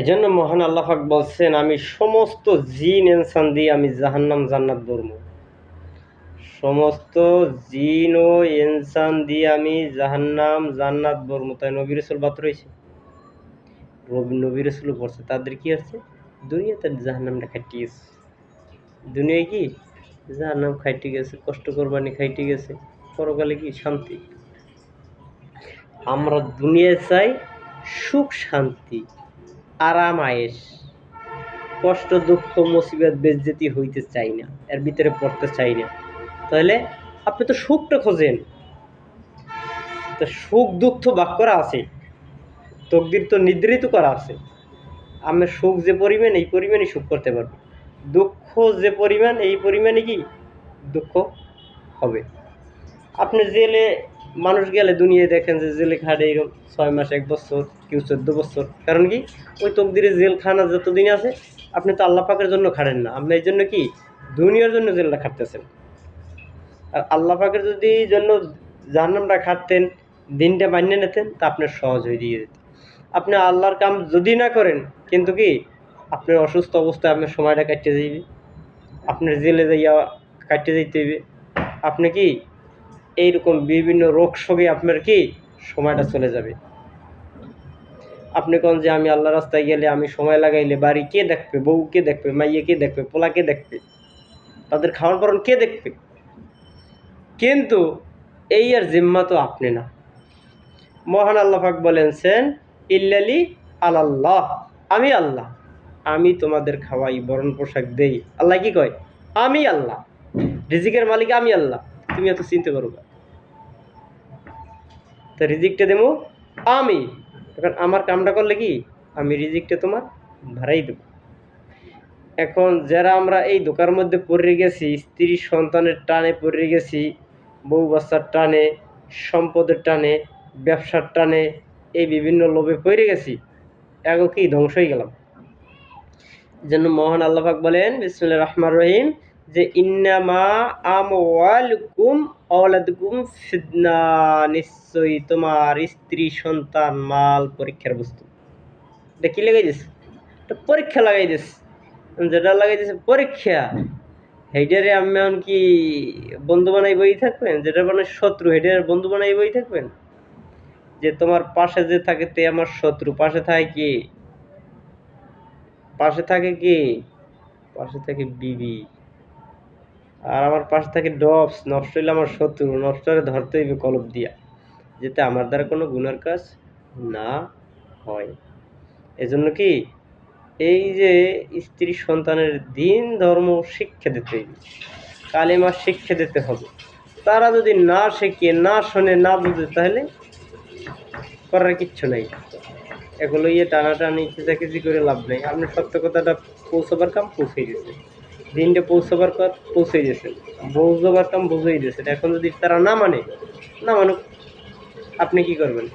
এজন্য মহান আল্লাহাক বলছেন, আমি সমস্ত জিন ইনসান দিয়ে আমি জাহান্নাম, জান্নাত বলব সমস্ত জিন ও ইনসান দিয়ে আমি জাহান্নাম, জান্নাত বলব তাই নবী রসুল বাত রয়েছে। নবী রসুল পড়ছে, তাদের কি আছে দুনিয়াতে জাহান্নামটা গেছে। দুনিয়ায় কি? জাহান্নাম খাইতে গেছে, কষ্ট করবানি খাইতে গেছে, পরকালে কি শান্তি? আমরা দুনিয়ায় চাই সুখ, শান্তি। আরাম আয়েস কষ্ট, দুঃখ, মুসিবত, বেজ্জেতি হইতে চাই না, এর ভিতরে পড়তে চাই না। তাহলে আপনি তো সুখটা খোঁজেন। তো সুখ, দুঃখ ভাগ করা আছে। তকদির তো নির্ধারিত করা আছে। আমি সুখ যে পরিমাণ, এই পরিমাণই সুখ করতে পারব। দুঃখ যে পরিমাণ, এই পরিমাণে কি? দুঃখ হবে। আপনি জেলে, মানুষ গেলে দুনিয়ায় দেখেন যে জেলে খাটে এরকম ছয় মাস, এক বছর কেউ চোদ্দ বছর। কারণ কি? ওই তকদিরে জেলখানা যতদিন আছে, আপনি তো আল্লাহ পাকের জন্য খাটেন না। আপনি এই জন্য কি? দুনিয়ার জন্য জেলটা খাটতেছেন। আর আল্লাহ পাকের যদি জন্য জাহান্নামটা খাটতেন, দিনটা মানিয়ে নিতেন, তা আপনার সহজ হয়ে দিয়ে যেত। আপনি আল্লাহর কাম যদি না করেন, কিন্তু কি? আপনার অসুস্থ অবস্থায় আপনার সময়টা কাটতে যাইবে। আপনার জেলে যাইয়া কাটতে যাইতে হইবে। আপনি কি? এইরকম বিভিন্ন রোগ শোকে আপনার কি? সময়টা চলে যাবে। আপনি কোন যে আমি আল্লাহ রাস্তায় গেলে আমি সময় লাগাইলে বাড়ি কে দেখবে? বউ কে দেখবে? মাইয়ে কে দেখবে? পোলা কে দেখবে? তাদের খাওয়ার পরন কে দেখবে? কিন্তু এই আর জিম্মা তো আপনি না। মহান আল্লাহ পাক বলেছেন ইল্লালি আল্লাহ আমি আল্লাহ। আমি তোমাদের খাওয়াই, বরণ পোশাক দেই। আল্লাহ কি কয়? আমি আল্লাহ। রিজিকের মালিক আমি আল্লাহ। তুমি এত চিনতে পারবা তো রিজিকটা দেবো, আমি এখন আমার কামটা করলে কি? আমি রিজিকটা তোমার ভাড়াই দেবো। এখন যারা আমরা এই দোকার মধ্যে পড়ে গেছি, স্ত্রী সন্তানের টানে পড়ে গেছি, বউ বাচ্চার টানে, সম্পদের টানে, ব্যবসার টানে, এই বিভিন্ন লোভে পড়ে গেছি এগো কি ধ্বংস হয়ে গেলাম যেন মহান আল্লাহাক বলেন বিসমুল্লাহ রহমান রহিম যে ইন্নামা আমওয়ালুকুম আওলাদুকুম ফিদনা, নিশ্চয়ই তোমার স্ত্রী, সন্তান, মাল পরীক্ষার বস্তু। এটা কি লাগাই দিস এটা পরীক্ষা লাগাই দিস যেটা লাগাই দিছে পরীক্ষা, হেইটারে আমি কি বন্ধু বানাই বই থাকবেন? যেটা মানে শত্রু, হেইটার বন্ধু বানাই বই থাকবেন? যে তোমার পাশে যে থাকে তে আমার শত্রু, পাশে থাকে কি? পাশে থাকে কি? পাশে থাকে বিবি। আর আমার পাশে থাকে ডবস নষ্ট হইলে আমার শত্রু নষ্টরে ধরতে হইবে কলব দিয়া। যাতে আমার দ্বারা কোনো গুণের কাজ না হয়। এজন্য কি? এই যে স্ত্রী সন্তানের দিন, ধর্ম, শিক্ষা দিতে হইবে কালেমা শিক্ষা দিতে হবে। তারা যদি না শেখে, না শোনে, না বুঝে, তাহলে করার কিচ্ছু নাই। এগুলো ইয়ে টানাটানি খিচাখিচি করে লাভ নেই। আপনি সত্য কথাটা পৌঁছাবার কাম পৌঁছে গেছে। দিনটা পৌঁছাবার কাজ পৌঁছে গেছে বুঝবার পারতাম বুঝেই গেছে এখন যদি তারা না মানে না মানুক, আপনি কি করবেন?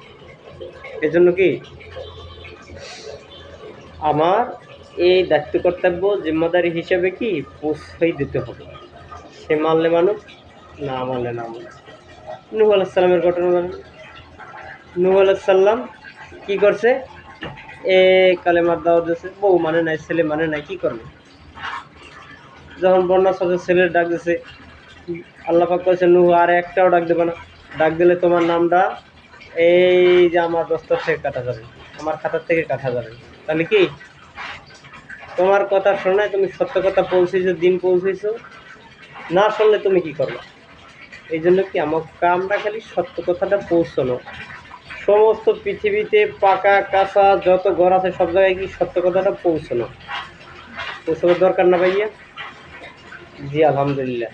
এজন্য কি আমার এই দায়িত্ব কর্তব্য জিম্মাদারি হিসাবে কি পৌঁছাই দিতে হবে? সে মানলে মানুষ না মানলে না মানে নুহ আলাহিসাল্লামের ঘটনা জানেন নুহ আলাহিসাল্লাম কি করছে? এ কালেমার দাওয়াত দিয়েছে। বউ মানে নাই, ছেলে মানে নাই, কি করবে? যখন বন্যার সাথে ছেলের ডাক দিছে, আল্লাহ পাক কয়েছে নুহ, আর একটাও ডাক দেবে না। ডাক দিলে তোমার নামটা এই যে আমার দস্তর থেকে কাটা যাবে, আমার খাতার থেকে কাটা যাবে। তাহলে কি? তোমার কথা শোনায় তুমি সত্য কথা পৌঁছেছো, দিন পৌঁছেছো। না শুনলে তুমি কি করবে? এই জন্য কি আমার কামটা খালি সত্য কথাটা পৌঁছানো। সমস্ত পৃথিবীতে পাকা, কাঁচা, যত ঘর আছে, সব জায়গায় কি সত্য কথাটা পৌঁছানো? পৌঁছানোর দরকার না ভাইয়া? জি আলহামদুলিল্লাহ।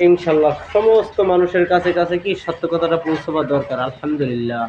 ইনশাল্লাহ সমস্ত মানুষের কাছে কাছে কি সত্য কথাটা পৌঁছবার দরকার? আলহামদুলিল্লাহ।